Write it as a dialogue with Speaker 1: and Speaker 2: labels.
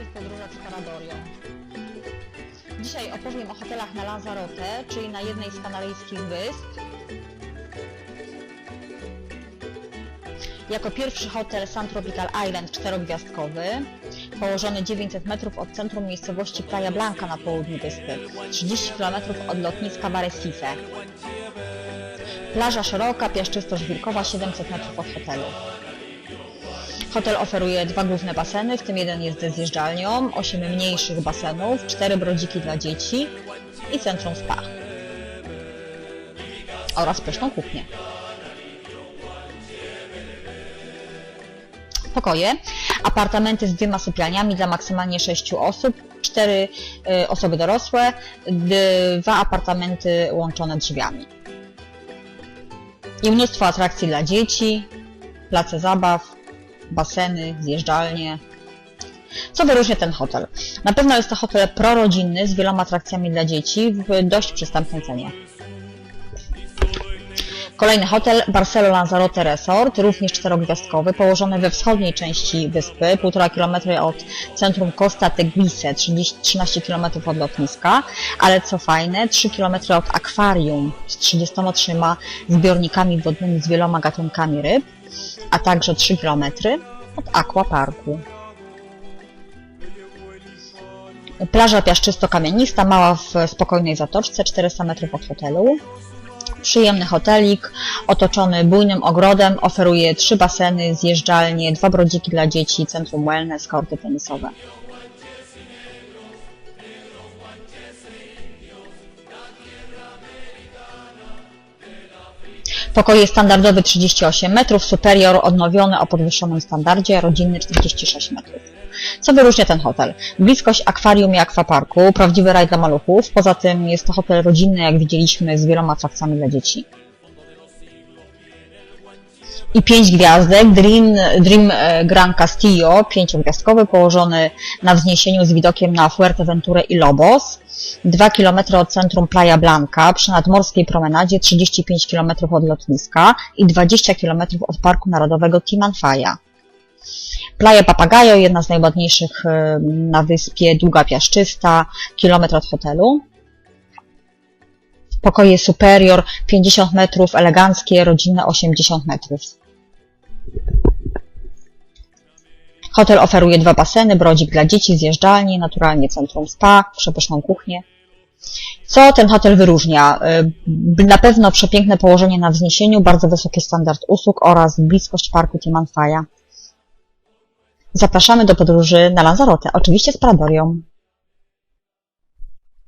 Speaker 1: jest podróża z Paradorią. Dzisiaj opowiem o hotelach na Lanzarote, czyli na jednej z kanaryjskich wysp. Jako pierwszy hotel Sun Tropical Island czterogwiazdkowy, położony 900 metrów od centrum miejscowości Playa Blanca na południu wyspy, 30 km od lotniska w Arrecife. Plaża szeroka, piaszczysto-żwirkowa, 700 metrów od hotelu. Hotel oferuje dwa główne baseny, w tym jeden jest ze zjeżdżalnią, 8 mniejszych basenów, 4 brodziki dla dzieci i centrum spa. Oraz pyszną kuchnię. Pokoje, apartamenty z dwiema sypialniami dla maksymalnie 6 osób, 4 y, osoby dorosłe, dwa apartamenty łączone drzwiami. I mnóstwo atrakcji dla dzieci, place zabaw, baseny, zjeżdżalnie. Co wyróżnia ten hotel? Na pewno jest to hotel prorodzinny z wieloma atrakcjami dla dzieci w dość przystępnej cenie. Kolejny hotel Barcelo Lanzarote Resort, również czterogwiazdkowy, położony we wschodniej części wyspy, 1,5 km od centrum Costa Teguise, 30, 13 km od lotniska, ale co fajne, 3 km od akwarium z 33 zbiornikami wodnymi z wieloma gatunkami ryb, a także 3 km od aquaparku. Plaża piaszczysto-kamienista, mała w spokojnej zatoczce, 400 metrów od hotelu. Przyjemny hotelik, otoczony bujnym ogrodem, oferuje trzy baseny, zjeżdżalnie, dwa brodziki dla dzieci, centrum wellness, korty tenisowe. Pokoje standardowy 38 metrów, superior odnowiony o podwyższonym standardzie, rodzinny 46 metrów. Co wyróżnia ten hotel? Bliskość akwarium i akwaparku, prawdziwy raj dla maluchów, poza tym jest to hotel rodzinny, jak widzieliśmy, z wieloma atrakcjami dla dzieci. I pięć gwiazdek, Dream, Dream e, Gran Castillo, pięciogwiazdkowy, położony na wzniesieniu z widokiem na Fuerteventurę i Lobos. 2 km od centrum Playa Blanca, przy nadmorskiej promenadzie 35 km od lotniska i 20 km od Parku Narodowego Timanfaya. Playa Papagayo, jedna z najładniejszych e, na wyspie, długa piaszczysta, kilometr od hotelu. Pokoje Superior, 50 metrów, eleganckie, rodzinne 80 metrów. Hotel oferuje dwa baseny, brodzik dla dzieci, zjeżdżalnie, naturalnie centrum spa, przepyszną kuchnię. Co ten hotel wyróżnia? Y, Na pewno przepiękne położenie na wzniesieniu, bardzo wysoki standard usług oraz bliskość parku Timanfaya. Zapraszamy do podróży na Lanzarote, oczywiście z Paradorią.